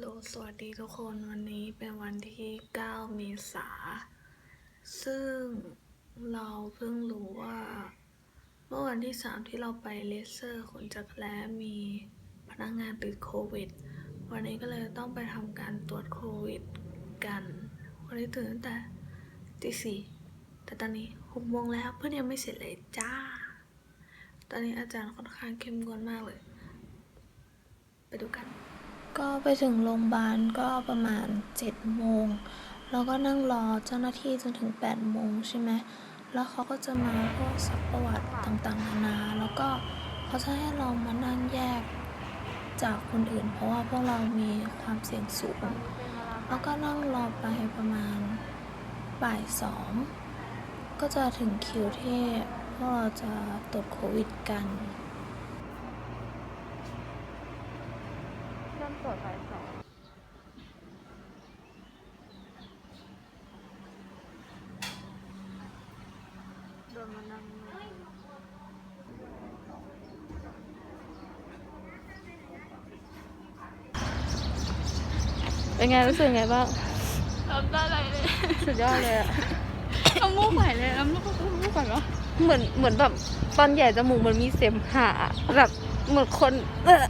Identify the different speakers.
Speaker 1: โลสวัสดีทุกคนวันนี้เป็นวันที่ 9 เมษา ซึ่งเราเพิ่งรู้ว่า เมื่อวันที่ 3 ที่เราไปเลเซอร์ขนจักรแล้มีพนักงานติดโควิด วันนี้ก็เลยต้องไปทำการตรวจโควิดกัน วันนี้ตื่นตั้งแต่ตีสี่แต่ตอนนี้หกโมงแล้วเพื่อนยังไม่เสร็จเลยจ้า ตอนนี้อาจารย์ค่อนข้างเข้มงวดมากเลย ไปดูกัน ก็ไปถึงโรงพยาบาลก็ประมาณ7โมงแล้วก็นั่งรอเจ้าหน้าที่จนถึง8โมงใช่ไหมแล้วเขาก็จะมาพวกสักประวัติต่างๆนานา แล้วก็เขาจะให้เรามานั่งแยกจากคนอื่น เพราะว่าพวกเรามีความเสี่ยงสูง แล้วก็นั่งรอไปประมาณบ่ายสองก็จะถึงคิวที่พวกเราจะตรวจโควิดกัน
Speaker 2: เริ่ม ตรวจบ่ายสอง
Speaker 1: โดนมานั่ง
Speaker 2: เป็นไงรู้สึกไงบ้าง
Speaker 1: ทำได้อะไรเลย
Speaker 2: สุดยอดเลยอะ
Speaker 1: เอามูกไหลเลยเอามูกเอามูกก่อนวะ
Speaker 2: เหมือนเหมือนแบบตอนใหญ่จมูกมันมีเสมหะแบบเหมือนคนเออ